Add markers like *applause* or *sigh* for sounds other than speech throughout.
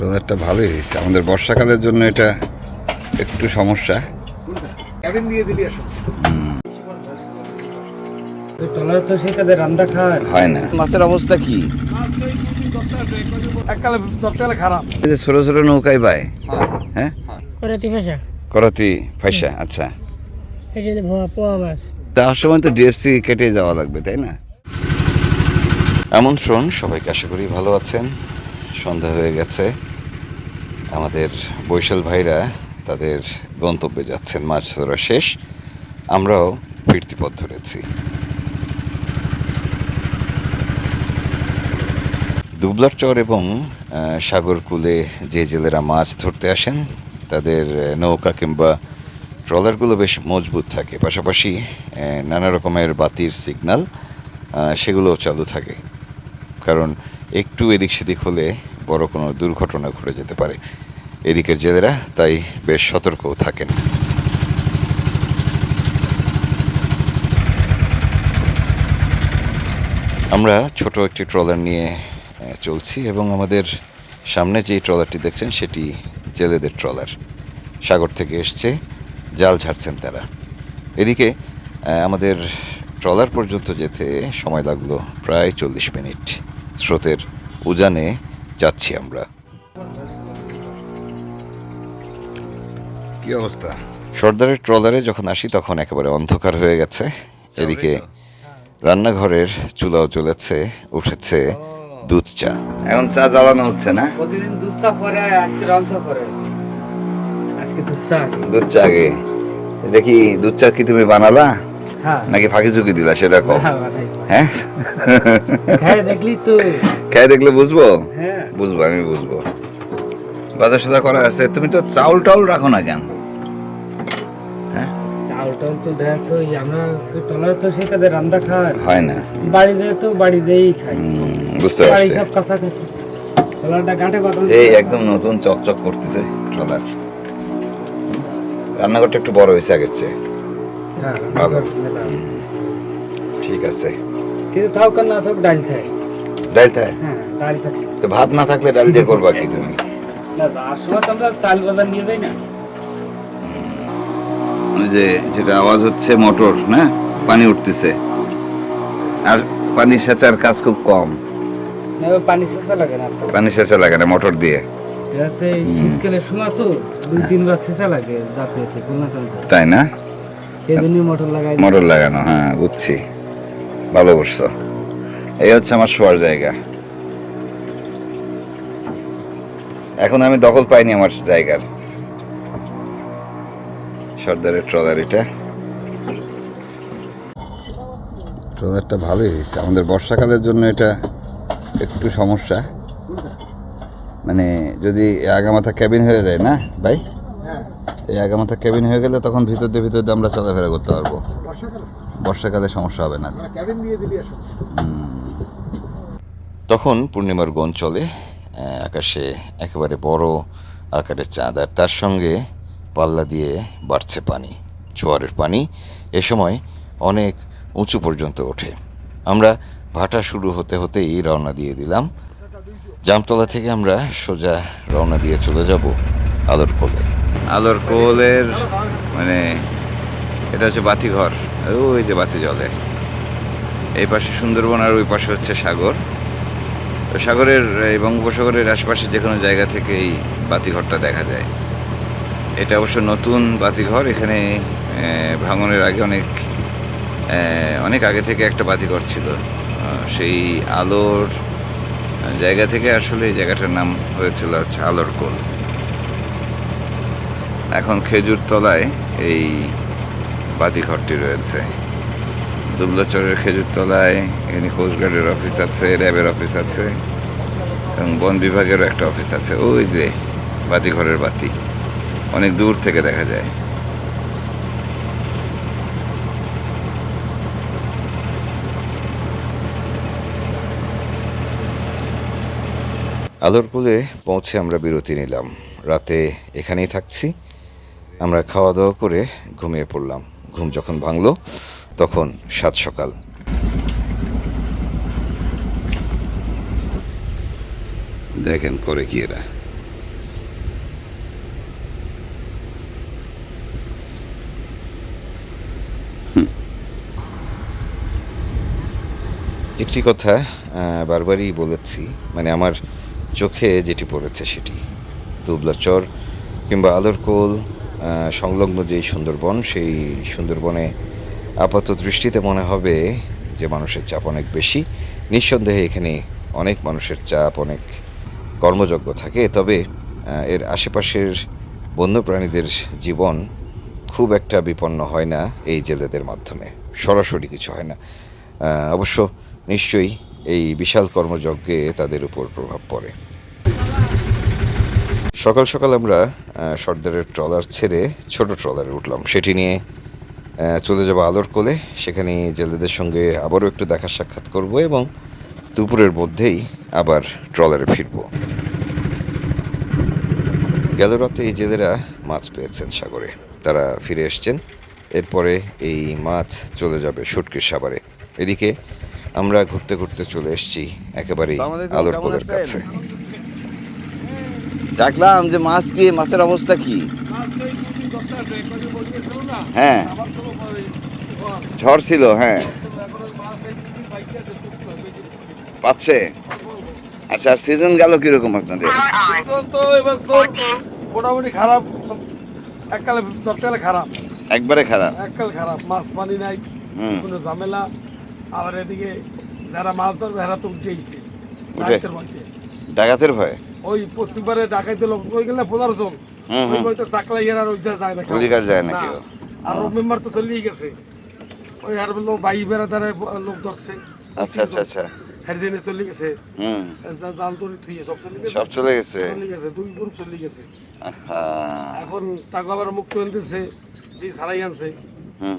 ট্রলারটা ভালোই হয়েছে। আমাদের বর্ষাকালের জন্য এটা একটু সমস্যা। হয় না। মাছের অবস্থা কি? ছোট ছোট নৌকায় পায় হ্যাঁ। করাতি করাতি আচ্ছা। তার সময় তো ডিএফসি কেটে যাওয়া লাগবে তাই না? আমন্ত্রণ সবাইকে আশা করি ভালো আছেন। সন্ধ্যা হয়ে গেছে। আমাদের বৈশাল ভাইরা তাদের গন্তব্যে যাচ্ছেন মাছ ধরা শেষ। আমরাও ফিরতি পথ ধরেছি। দুবলার চর এবং সাগরকূলে যে জেলেরা মাছ ধরতে আসেন, তাদের নৌকা কিংবা ট্রলারগুলো বেশ মজবুত থাকে। পাশাপাশি নানা রকমের বাতির সিগন্যাল সেগুলোও চালু থাকে। কারণ একটু এদিক সেদিক হলে বড় কোনো দুর্ঘটনা ঘটে যেতে পারে। এদিকের জেলেরা তাই বেশ সতর্কও থাকেন। আমরা ছোট একটি ট্রলার নিয়ে চলছি এবং আমাদের সামনে যে ট্রলারটি দেখছেন সেটি জেলেদের ট্রলার। সাগর থেকে এসছে, জাল ঝাড়ছেন তারা। এদিকে আমাদের ট্রলার পর্যন্ত যেতে সময় লাগল প্রায় চল্লিশ মিনিট। স্রোতের উজানে যাচ্ছি আমরা। কি অবস্থা? সর্দারের ট্রলারে যখন আসি তখন একেবারে অন্ধকার হয়ে গেছে। এদিকে রান্নাঘরের চুলাও জ্বলেছে উঠেছে দুধ চা। এখন চা জ্বালানো হচ্ছে না? প্রতিদিন দুধ চা করে আজকে রং চা করে আজকে দুধ চা দুধ চা আগে। দেখি দুধ চা কি তুমি বানালা? নাকি ফাঁকি ঝুঁকি দিলা সেটা কও? হ্যাঁ। হ্যাঁ? হ্যাঁ দেখলি তো খেয়ে দেখলে বুঝব? হ্যাঁ। বুঝব আমি বুঝব। বাজার সাদা করা আছে তুমি তো চাউল টাউল রাখো না কেন? হ্যাঁ? চাউল তো দেখো আমরা টলার তো সেই রান্না খায় হয় না। বাড়িতে তো বাড়িতেই খাই। হুম, বুঝতে বাড়ি সব কাছাকাছি। টলারটা ঘাটে বাঁধানো এই একদম নতুন চকচক করতেছে ট্রলার। রান্নাঘরটা একটু বড় হয়েছে আগের চেয়ে। হ্যাঁ ভালো। ঠিক আছে। কিছু থাক না থাক ডাল খাই। ডাল থাকে হ্যাঁ ডাল থাকে তো ভাত না থাকলে ডাল দিয়ে করবা কি তুমি? না যাওয়ার আমরা চাল বাজার নিয়ে যাই না। যে যেটা আওয়াজ হচ্ছে মোটর না? পানি উঠতেছে। আর পানি সেচার কাজ খুব কম। পানি সেচা লাগে না পানি সেচা লাগে না মোটর দিয়ে। শীতকালের সময় তো দুই তিনবার সেচা লাগে যাতে তাই না? মোটর লাগানো হ্যাঁ বুঝছি। ভালো করছ। এই হচ্ছে আমার শোয়ার জায়গা। এখন আমি দখল পাইনি আমার জায়গার। সর্দারের ট্রলার এটা। ট্রলারটা ভালোই হয়েছে। আমাদের বর্ষাকালের জন্য এটা একটু সমস্যা। মানে যদি আগামাথা ক্যাবিন হয়ে যায় না ভাই? এই আগামাথা ক্যাবিন হয়ে গেলে তখন ভিতর দিয়ে ভিতর দিয়ে আমরা চলাফেরা করতে পারব। বর্ষাকালে? বর্ষাকালে সমস্যা হবে না। আসো তখন পূর্ণিমার গন চলে আকাশে একেবারে বড় আকারের চাঁদ আর তার সঙ্গে পাল্লা দিয়ে বাড়ছে পানি জোয়ারের পানি। এ সময় অনেক উঁচু পর্যন্ত ওঠে। আমরা ভাটা শুরু হতে হতেই রওনা দিয়ে দিলাম। জামতলা থেকে আমরা সোজা রওনা দিয়ে চলে যাব আলোর কোলে। আলোর কোলের মানে এটা হচ্ছে বাতিঘর। ওই যে বাতি জ্বলে। এই পাশে সুন্দরবন আর ওই পাশে হচ্ছে সাগর। তো সাগরের, এই বঙ্গোপসাগরের আশপাশে যে কোনো জায়গা থেকে এই বাতিঘরটা দেখা যায়। এটা অবশ্য নতুন বাতিঘর। এখানে ভাঙনের আগে অনেক অনেক আগে থেকে একটা বাতিঘর ছিল। সেই আলোর জায়গা থেকে আসলে এই জায়গাটার নাম হয়েছিল হচ্ছে আলোর কোল। এখন খেজুর তলায় এই বাতিঘরটি রয়েছে। দুবলাচরের খেজুর তলায় এখানে কোস্টগার্ডের অফিস আছে র্যাবের অফিস আছে, এবং বন বিভাগেরও একটা অফিস আছে। ওই যে বাতিঘরের বাতি, অনেক দূর থেকে দেখা যায়। আলোর কুলে পৌঁছে আমরা বিরতি নিলাম। রাতে এখানেই থাকছি। আমরা খাওয়া দাওয়া করে ঘুমিয়ে পড়লাম। ঘুম যখন ভাঙল তখন সাত সকাল। দেখেন করে কি এরা। একটি কথা বারবারই বলেছি মানে আমার চোখে যেটি পড়েছে সেটি। দুবলাচর কিংবা আলোর কোল সংলগ্ন যেই সুন্দরবন, সেই সুন্দরবনে আপাত দৃষ্টিতে মনে হবে যে মানুষের চাপ অনেক বেশি। নিঃসন্দেহে এখানে অনেক মানুষের চাপ, অনেক কর্মযজ্ঞ থাকে। তবে এর আশেপাশের বন্যপ্রাণীদের জীবন খুব একটা বিপন্ন হয় না এই জেলেদের মাধ্যমে। সরাসরি কিছু হয় না। অবশ্য নিশ্চয়ই এই বিশাল কর্মযজ্ঞে তাদের উপর প্রভাব পড়ে। সকাল সকাল আমরা সর্দারের ট্রলার ছেড়ে ছোট ট্রলারে উঠলাম। সেটি নিয়ে চলে যাব আলোর কোলে। সেখানে জেলেদের সঙ্গে আবারও একটু দেখা সাক্ষাৎ করব এবং দুপুরের মধ্যেই আবার ট্রলারে ফিরব। গেল রাতে এই জেলেরা মাছ পেয়েছেন সাগরে। তারা ফিরে এসছেন। এরপরে এই মাছ চলে যাবে শুটকির সাবারে এদিকে আমরা ঘুরতে ঘুরতে চলে এসেছি একেবারেই আলোর কোলের কাছে। ডাকলাম যে মাছ কি মাছের অবস্থা কি? হ্যাঁ। ঝড় ছিল হ্যাঁ। পাচ্ছে। আচ্ছা আর সিজন গেল কীরকম আপনাদের? তো এবার মোটামুটি খারাপ। এককালে দরকালে খারাপ। একবারে খারাপ। এককাল খারাপ মাছ পানি নাই কোনো ঝামেলা। আবার এদিকে যারা মাছ ধরবে এরা তো উঠেইছে উঠে? ডাকাতের ভয়তে। ডাকাতের ভয়? ওই পশ্চিমবারে ডাকাইতে লোক ওই গেলে ওই চাকলা ইয়ার ওই যায় না অধিকার যায় না আর মেম্বার তো চলেই গেছে। ওই আর লোক বাই বেড়াদারে লোক ধরছে। আচ্ছা আচ্ছা আচ্ছা। হেরজেনে চলে গেছে। হুম। জাল তরি থুইয়ে সব চলে গেছে। সব চলে গেছে। চলে গেছে দুই গ্রুপ চলে গেছে। এখন টাকা আবার মুক্ত আনতেছে দিয়ে ছাড়াই আনছে।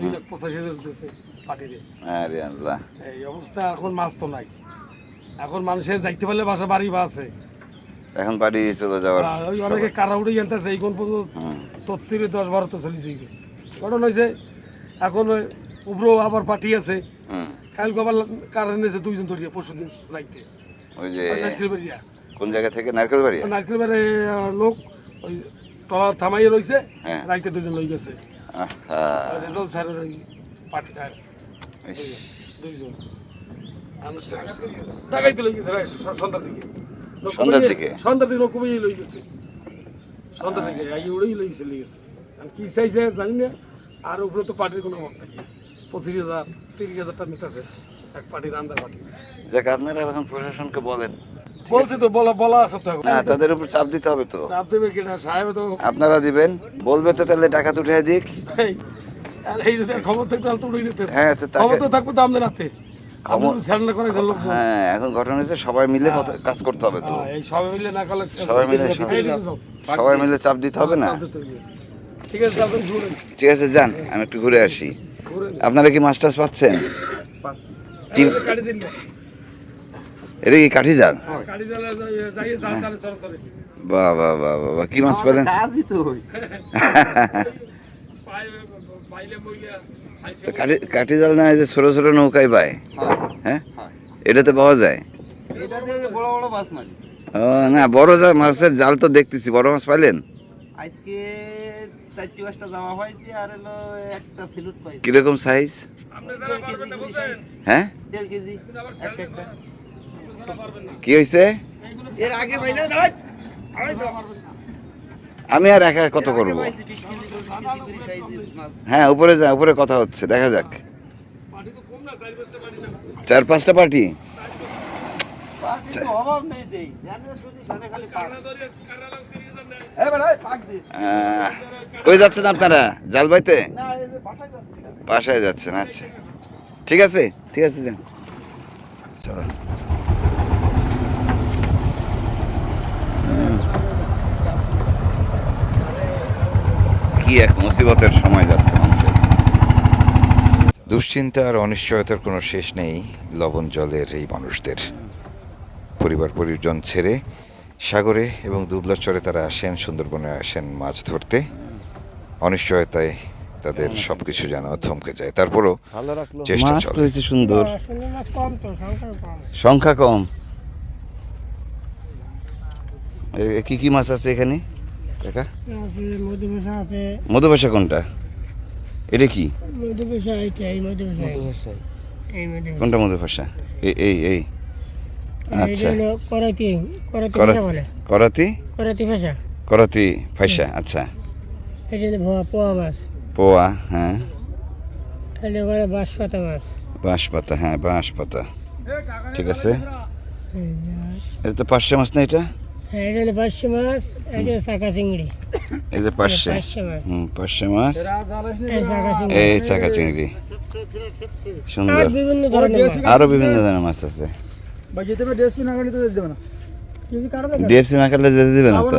দুই লাখ পঁচাশি হাজার দিতেছে পার্টিতে। আরে আল্লাহ। এই অবস্থা এখন মাছ তো নাই। এখন মানুষের যাইতে পারলে বাসা বাড়ি বা আছে। এখন বাড়ি চলে যাওয়ার অনেকে কারা আনতেছে এই কোন পর্যন্ত সত্তর দশ বারো তো চলিছে ঘটনা হয়েছে এখন উপরেও আবার পার্টি আছে কালকে আবার কারণ এনেছে দুইজন ধরিয়া পরশু দিন রাইতে। ওই যে কোন জায়গা থেকে? নারকেল বাড়ি নারকেল বাড়ি লোক ওই টলার থামাইয়ে রয়েছে হ্যাঁ। রাইতে দুজন লই গেছে। আহা। রেজাল্ট স্যারের ওই পার্টি আর দুইজন। টাকাইতে লই গেছে সন্ধ্যার দিকে। সন্ধ্যার দিকে? সন্ধ্যার দিকে লই গেছে। সন্ধ্যার দিকে উড়েই লই গেছে লই গেছে। আর কি চাইছে জানি না। আর উপরে তো পার্টির কোনো অভাব নাই। পঁচিশ হাজার তিরিশ হাজার টাকা নিতেছে এক পার্টির আন্দার পার্টি যাক আপনারা এখন প্রশাসনকে বলেন। বলছি তো বলা বলা আছে তো এখন। না তাদের উপর চাপ দিতে হবে তো। চাপ দেবে কিনা সাহেব তো আপনারা দিবেন। বলবে তো তাহলে টাকা উঠে দিক। আর এই যদি খবর থাকতো তাহলে তো উড়িয়ে দিতে। হ্যাঁ খবর তো থাকব তো আমাদের হাতে। হ্যাঁ এখন ঘটনা হচ্ছে সবাই মিলে কত- কাজ করতে হবে তো। সবাই মিলে না সবাই মিলে। সবাই মিলে চাপ দিতে হবে না। ঠিক আছে ঠিক আছে যান আমি একটু ঘুরে আসি। আপনারা কি মাছ টাছ পাচ্ছেন। এটা কি কাঠি জাল? সরাসরি। বাহ বাহ বাহ বাহ, বাহ কি মাছ পেলেন? *laughs* কাঠি জাল না যে ছোট ছোট নৌকায় পায়। হ্যাঁ এটাতে পাওয়া যায়? না বড় যা মাছের জাল তো দেখতেছি বড় মাছ পাইলেন? আজকে চারটি পাঁচটা জামা পাইছি আর হলো একটা সিলুট পাইছি। কীরকম সাইজ আপনি যারা পারবেন না বলবেন। হ্যাঁ? দেড় কেজি। একটা একটা। যারা পারবেন না। কি হয়েছে এর আগে পাইছি দাঁড়াই যারা পারবেন না। আমি আর একা কত করব? হ্যাঁ উপরে যা উপরে কথা হচ্ছে দেখা যাক। চার পাঁচটা পার্টি? কই যাচ্ছেন আপনারা? জাল বাইতে না এই যে বাটা যাচ্ছে। বাসায় যাচ্ছেন আচ্ছা। ঠিক আছে ঠিক আছে যান। চলো। কি এক মুসিবতের সময় যাচ্ছে মানুষের। দুশ্চিন্তা আর অনিশ্চয়তার কোনো শেষ নেই লবণ জলের এই মানুষদের। পরিবার পরিজন ছেড়ে সাগরে এবং দুবলাচরে তারা আসেন সুন্দরবনে আসেন মাছ ধরতে। অনিশ্চয়তায় তাদের সবকিছু যেন থমকে যায়। তারপরও চেষ্টা চলে। সুন্দর। তো সংখ্যা কম। সংখ্যা কম। এ- কি কি মাছ আছে এখানে? মধুবেশা আছে মধুবাসা কোনটা? এটা কি? কোনটা মধু ভাষা এই এই। এই এটা আচ্ছা। করাতি করাতি করাতি ভাষা বলে। করাতি? করাতি ভাষা। করাতি ভাষা আচ্ছা। এটা পোয়া মাছ। পোয়া হ্যাঁ। এটা করে বাঁশ পাতা মাছ। বাঁশ পাতা হ্যাঁ বাঁশ পাতা ঠিক আছে। এটা তো পার্শে মাছ না এটা? এটা হলো পার্শে মাছ এটা চাকা চিংড়ি। এই যে পার্শে পার্শে মাছ। হুম পার্শে মাছ। এই চাকা চিংড়ি। এই চাকা চিংড়ি। আর সুন্দর বিভিন্ন ধরনের মাছ। আরও বিভিন্ন ধরনের মাছ আছে। কাটবে ডিএফসি না কাটলে যেতে দিবে না তো।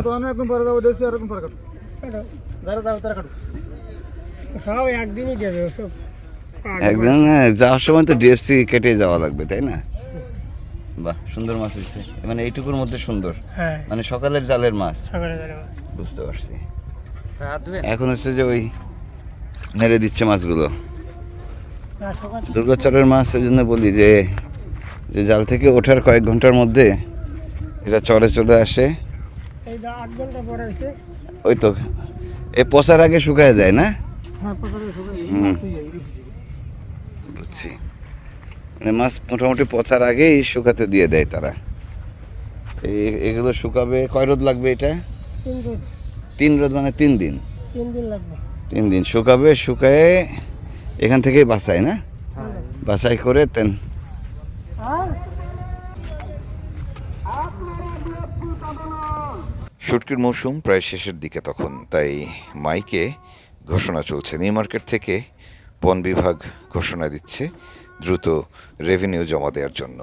একদিন হ্যাঁ, যাওয়ার সময় তো ডিএফসি কেটে যাওয়া লাগবে তাই না? বাহ সুন্দর মাছ হয়েছে মানে এইটুকুর মধ্যে সুন্দর। হ্যাঁ। মানে সকালের জালের মাছ। বুঝতে পারছি। হাত এখন হচ্ছে যে ওই নেড়ে দিচ্ছে মাছগুলো। দুর্গাচরের মাছ ওই জন্য বলি যে যে জাল থেকে ওঠার কয়েক ঘণ্টার মধ্যে এটা চরে চলে আসে। আট ঘণ্টা পরে ওই তো এ পচার আগে শুকায় যায় না? হ্যাঁ হুম। বুঝছি। মানে মাছ মোটামুটি পচার আগেই শুকাতে দিয়ে দেয় তারা। এই এগুলো শুকাবে কয় রোদ লাগবে এটা? তিন তিন রোদ মানে তিন দিন? তিন দিন লাগবে। তিন দিন শুকাবে শুকায়ে এখান থেকেই বাসায় না? বাসাই করে তেন। শুটকির মৌসুম প্রায় শেষের দিকে তখন তাই মাইকে ঘোষণা চলছে। নিউ মার্কেট থেকে বন বিভাগ ঘোষণা দিচ্ছে। দ্রুত রেভিনিউ জমা দেওয়ার জন্য।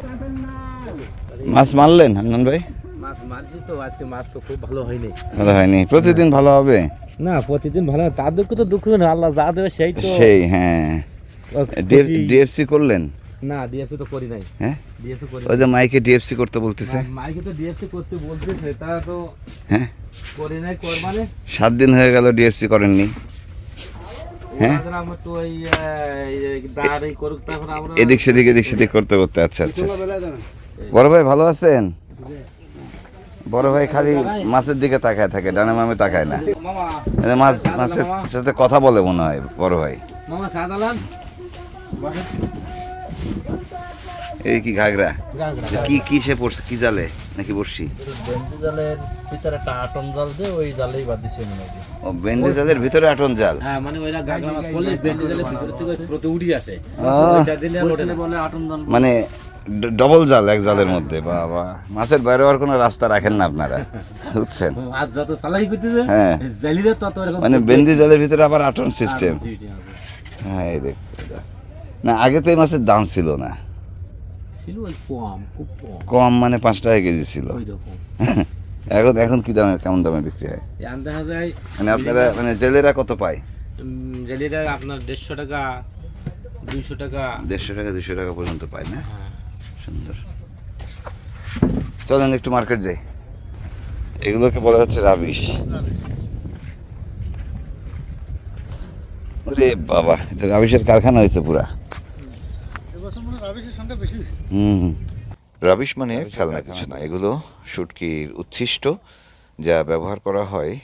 মাছ মারলেন হান্নান ভাই? মাছ মারছি তো আজকে মাছ তো খুব ভালো হয়নি। ভালো হয়নি। প্রতিদিন ভালো হবে? না প্রতিদিন ভালো হয়। তার দুঃখ তো দুঃখ না আল্লাহ যা দেবে সেই তো। সেই হ্যাঁ। ডিএফসি করলেন? না ডিএফসি তো করি নাই। হ্যাঁ? ডিএফসি করি ওই যে মাইকে ডিএফসি করতে বলতেছে। মাইকে তো ডিএফসি করতে বলছে সেটা তো হ্যাঁ? করি নাই কর মানে। সাত দিন হয়ে গেল ডিএফসি করেননি। আমরা এদিক সেদিক এদিক সেদিক করতে করতে আচ্ছা আচ্ছা। বড় ভাই ভালো আছেন? বড় ভাই খালি মাছের দিকে তাকায় থাকে ডানে মামে তাকায় না। মাছ মাছের সাথে কথা বলে মনে হয় বড় ভাই। মামা এই কি ঘাগরা? কি কি সে পড়ছে কি জালে নাকি বর্ষি বেঞ্জি জালের ভিতরে একটা আটন জাল দিয়ে ওই জালেই বাদ দিছে মনে হয় ও বেন্ডি জালের ভিতরে আটন জাল? হ্যাঁ মানে ওইটা গাগরা মাছ করলে বেঞ্জি জালের ভিতরে থেকে স্রোতে উড়ি আসে। ওইটা দিলে আর বলে আটন জাল। মানে ডবল জাল এক জালের মধ্যে বাবা। মাছের বাইরে হওয়ার কোনো রাস্তা রাখেন না আপনারা বুঝছেন? মাছ যত চালাই করতেছে হ্যাঁ। জালিরা তত এরকম মানে বেন্দি জালের ভিতরে আবার আটন সিস্টেম। হ্যাঁ এই দেখ না আগে তো এই মাছের দাম ছিল না। ছিল ওই কম খুব কম। কম মানে পাঁচ টাকা কেজি ছিল। *laughs* এখন এখন কি দামে কেমন দামে বিক্রি হয়? এই দেখা যায় মানে আপনারা মানে জেলেরা কত পায়? জালিরা আপনার দেড়শো টাকা দুইশো টাকা। দেড়শো টাকা দুশো টাকা পর্যন্ত পায় না? হ্যাঁ। সুন্দর। চলেন একটু মার্কেট যাই। এগুলোকে বলা হচ্ছে রাবিশ। ওরে বাবা এটা রাবিশের কারখানা হয়েছে পুরা। হুম। রাবিশ মানে ফেলনা কিছু না এগুলো শুটকির উচ্ছিষ্ট যা ব্যবহার করা হয়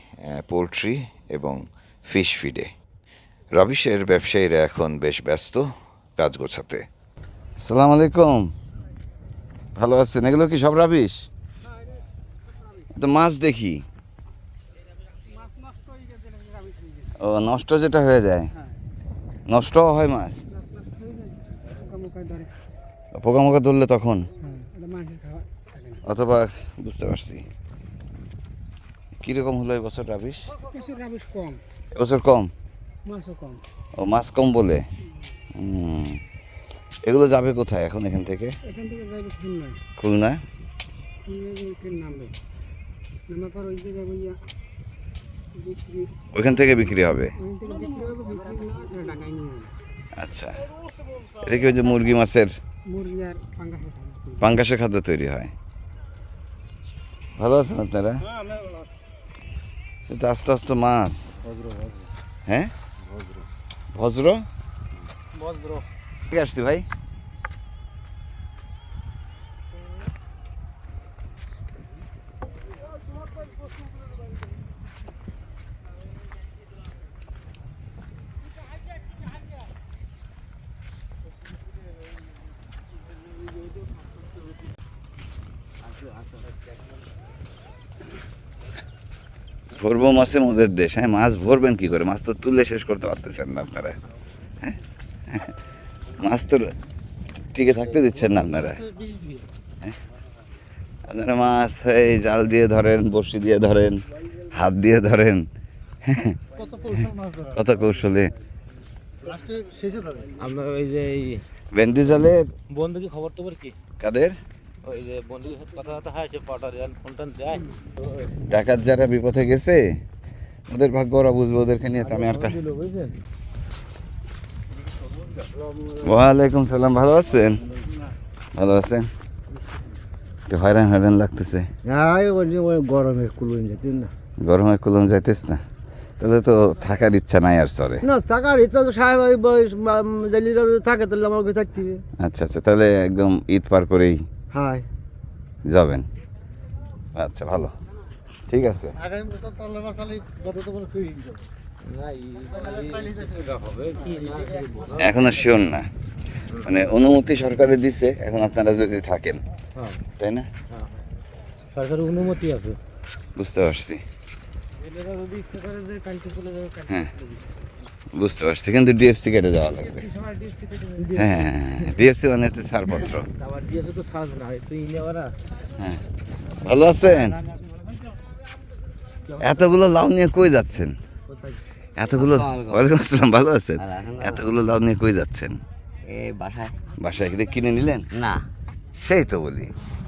পোলট্রি এবং ফিশ ফিডে। রাবিশের ব্যবসায়ীরা এখন বেশ ব্যস্ত কাজ গোছাতে। সালাম আলাইকুম। ভালো আছেন? এগুলো কি সব রাবিশ? তো মাছ দেখি। ও নষ্ট যেটা হয়ে যায়। নষ্ট হয় মাছ। পোকামোকা ধরলে তখন? অথবা বুঝতে পারছি। কীরকম হলো এবছর রাবিশ? রাবিশ কম। এবছর কম? কম। ও মাছ কম বলে? এগুলো যাবে কোথায় এখন এখান থেকে? খুলনা? ওইখান থেকে বিক্রি হবে? ওখান থেকে বিক্রি হবে বিক্রি না করে ঢাকায় নিয়ে যাবে। আচ্ছা। এটা কি ওই যে মুরগি মাছের পাঙ্গাসের খাদ্য তৈরি হয়। ভালো আছেন আপনারা? সেটা আস্তে আস্তে মাছ। হ্যাঁ? ভজ্র ভজ্র আসছি ভাই? ভরবো মাছে মজের দেশ হ্যাঁ? মাছ ভরবেন কি করে? মাছ তো তুলে শেষ করতে পারতেছেন না আপনারা হ্যাঁ? মাছ তো টিকে থাকতে দিচ্ছেন না আপনারা। হ্যাঁ? আপনারা মাছ এই জাল দিয়ে ধরেন বড়শি দিয়ে ধরেন হাত দিয়ে ধরেন হ্যাঁ? কত কৌশলে? আপনার ওই যে বেন্দি জালে বন্ধু কি খবর টবর কি? কাদের? ওই যে বন্ধু কথা কথা হয় সে পটার ফোন টোন দেয়। ডাকাত যারা বিপথে গেছে ওদের ভাগ্য ওরা বুঝবে ওদেরকে নিয়ে আমি আর ওয়ালাইকুম সালাম ভালো আছেন? ভালো আছেন? একটু হয়রান হয়রান লাগতেছে। গরমে কুলুন যেতেন না। গরমে কুলম যাইতেস না। তাহলে তো থাকার ইচ্ছা নাই আর চরে। না টাকার ইচ্ছা তো সাহেব জালিরা থাকে তাহলে আমাকে থাকতে আচ্ছা আচ্ছা তাহলে একদম ঈদ পার করেই হ্যাঁ যাবেন। আচ্ছা ভালো। ঠিক আছে। আগামী বছর তাহলে গত তো বলে ফিরে এখন আর শিওর না। মানে অনুমতি সরকারে দিছে এখন আপনারা যদি থাকেন। হ্যাঁ। তাই না? সরকারের অনুমতি আছে। বুঝতে পারছি। হ্যাঁ। বুঝতে পারছি কিন্তু ডিএফসি কেটে যাওয়া লাগবে। হ্যাঁ ডিএফসি মানে হচ্ছে ছাড়পত্র। সাজ না হয় তুই নেওয়ারা হ্যাঁ ভালো আছেন? এতগুলো লাউ নিয়ে কই যাচ্ছেন? এতগুলো ওয়ালাইকুম আসসালাম ভালো আছেন? এতগুলো লাউ নিয়ে কই যাচ্ছেন? বাসায়। বাসায় কিনে কিনে নিলেন? না। সেই তো বলি।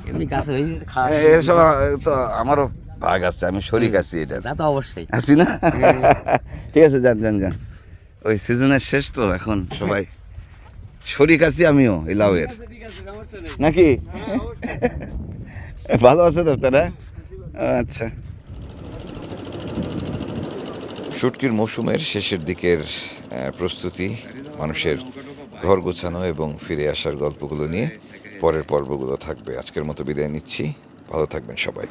এমনি গাছে হয়ে খাওয়া এসব তো আমারও ভাগ আছে আমি শরিক আছি এটা। তা তো অবশ্যই। আছি না? ঠিক আছে যান যান যান। ওই সিজনের শেষ তো এখন সবাই। শরিক আছি আমিও এই লাউয়ের। নাকি? ভালো আছে তো তারা? আচ্ছা। শুটকির মৌসুমের শেষের দিকের প্রস্তুতি মানুষের ঘর গোছানো এবং ফিরে আসার গল্পগুলো নিয়ে পরের পর্বগুলো থাকবে। আজকের মতো বিদায় নিচ্ছি। ভালো থাকবেন সবাই।